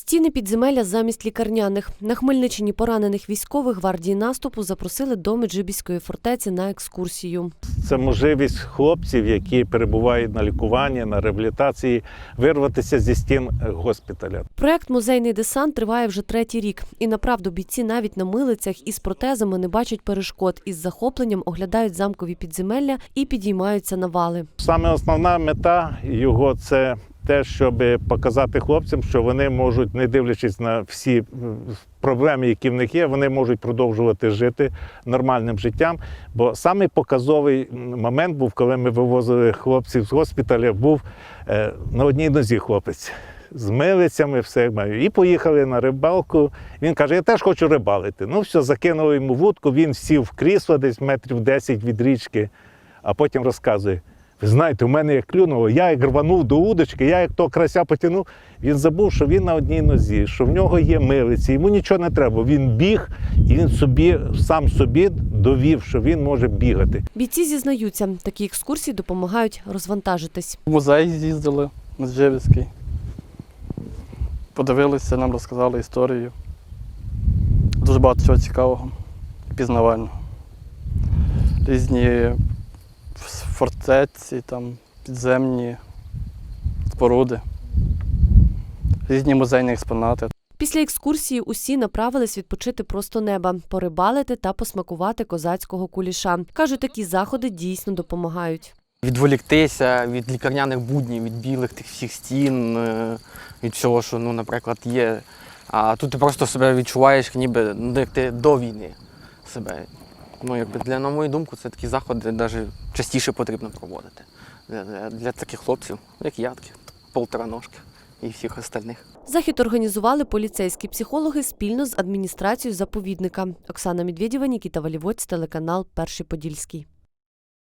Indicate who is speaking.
Speaker 1: Стіни підземелля замість лікарняних. На Хмельниччині поранених військових гвардії наступу запросили до Меджибіської фортеці на екскурсію.
Speaker 2: Це можливість хлопців, які перебувають на лікуванні, на реабілітації, вирватися зі стін госпіталя.
Speaker 1: Проект Музейний десант триває вже третій рік. І направду бійці навіть на милицях із протезами не бачать перешкод. Із захопленням оглядають замкові підземелля і підіймаються на вали.
Speaker 2: Саме основна мета його це те, щоб показати хлопцям, що вони можуть, не дивлячись на всі е, проблеми, які в них є, вони можуть продовжувати жити нормальним життям. Бо самий показовий момент був, коли ми вивозили хлопців з госпіталя, був е, на одній нозі хлопець. З милицями, все як маю. І поїхали на рибалку. Він каже: Я теж хочу рибалити. Ну, все, закинули йому вудку, він сів в крісло десь метрів 10 від річки, а потім розказує: знаєте, у мене як клюнуло, я як рванув до удочки, я як то крася потягнув. Він забув, що він на одній нозі, що в нього є милиці, йому нічого не треба. Він біг і він собі сам собі довів, що він може бігати.
Speaker 1: Бійці зізнаються, такі екскурсії допомагають розвантажитись.
Speaker 3: В музей з'їздили на Меджибіський. Подивилися, нам розказали історію. Дуже багато чого цікавого, пізнавального. Різні фортеці, там, підземні споруди, різні музейні експонати.
Speaker 1: Після екскурсії усі направились відпочити просто неба, порибалити та посмакувати козацького куліша. Кажуть, такі заходи дійсно допомагають.
Speaker 4: відволіктися від лікарняних буднів, від білих тих всіх стін, е, від всього, що, ну, наприклад, є. А тут ти просто себе відчуваєш, ніби ну, як ти до війни себе. Ну, якби для, на мою думку, це такі заходи навіть частіше потрібно проводити. Для, для, для таких хлопців, як ядки, полтораножки і всіх остальних.
Speaker 1: Захід організували поліцейські психологи спільно з адміністрацією заповідника. Оксана Медведєва, Нікіта Валівоць, телеканал Перший Подільський.